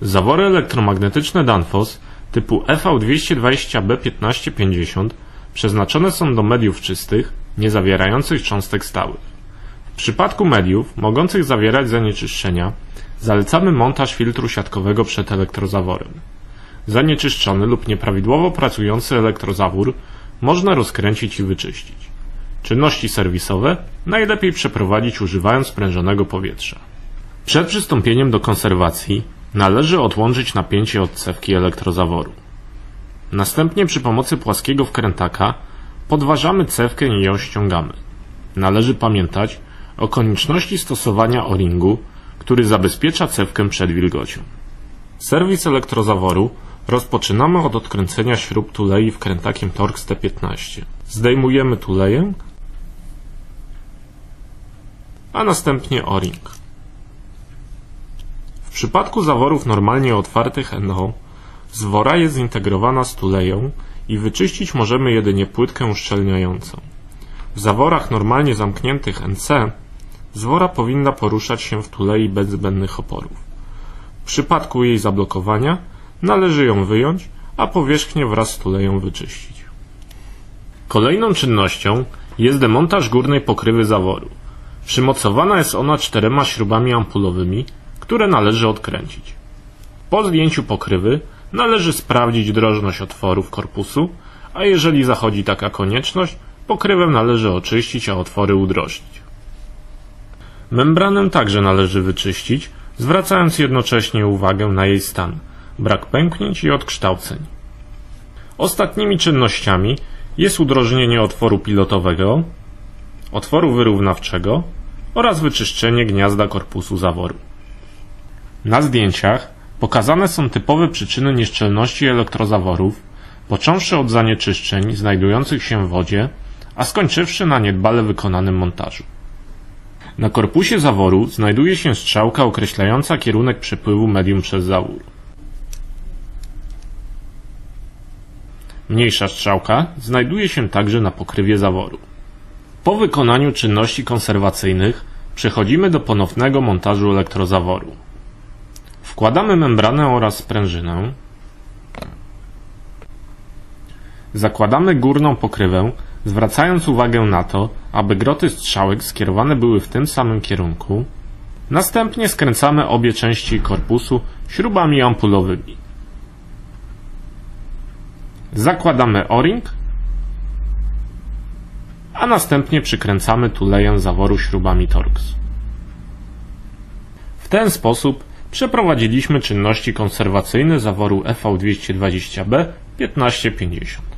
Zawory elektromagnetyczne Danfoss typu EV220B1550 przeznaczone są do mediów czystych, nie zawierających cząstek stałych. W przypadku mediów mogących zawierać zanieczyszczenia zalecamy montaż filtru siatkowego przed elektrozaworem. Zanieczyszczony lub nieprawidłowo pracujący elektrozawór można rozkręcić i wyczyścić. Czynności serwisowe najlepiej przeprowadzić używając sprężonego powietrza. Przed przystąpieniem do konserwacji należy odłączyć napięcie od cewki elektrozaworu. Następnie przy pomocy płaskiego wkrętaka podważamy cewkę i ją ściągamy. Należy pamiętać o konieczności stosowania o-ringu, który zabezpiecza cewkę przed wilgocią. Serwis elektrozaworu rozpoczynamy od odkręcenia śrub tulei wkrętakiem Torx T15. Zdejmujemy tuleję, a następnie o-ring. Przypadku zaworów normalnie otwartych NO zwora jest zintegrowana z tuleją i wyczyścić możemy jedynie płytkę uszczelniającą. W zaworach normalnie zamkniętych NC zwora powinna poruszać się w tulei bez zbędnych oporów. W przypadku jej zablokowania należy ją wyjąć, a powierzchnię wraz z tuleją wyczyścić. Kolejną czynnością jest demontaż górnej pokrywy zaworu. Przymocowana jest ona czterema śrubami ampulowymi, które należy odkręcić. Po zdjęciu pokrywy należy sprawdzić drożność otworów korpusu, a jeżeli zachodzi taka konieczność, pokrywę należy oczyścić, a otwory udrożnić. Membranę także należy wyczyścić, zwracając jednocześnie uwagę na jej stan, brak pęknięć i odkształceń. Ostatnimi czynnościami jest udrożnienie otworu pilotowego, otworu wyrównawczego oraz wyczyszczenie gniazda korpusu zaworu. Na zdjęciach pokazane są typowe przyczyny nieszczelności elektrozaworów, począwszy od zanieczyszczeń znajdujących się w wodzie, a skończywszy na niedbale wykonanym montażu. Na korpusie zaworu znajduje się strzałka określająca kierunek przepływu medium przez zawór. Mniejsza strzałka znajduje się także na pokrywie zaworu. Po wykonaniu czynności konserwacyjnych przechodzimy do ponownego montażu elektrozaworu. Wkładamy membranę oraz sprężynę. Zakładamy górną pokrywę, zwracając uwagę na to, aby groty strzałek skierowane były w tym samym kierunku. Następnie skręcamy obie części korpusu śrubami ampulowymi. Zakładamy o-ring, a następnie przykręcamy tuleję zaworu śrubami Torx. W ten sposób przeprowadziliśmy czynności konserwacyjne zaworu EV220B 1550.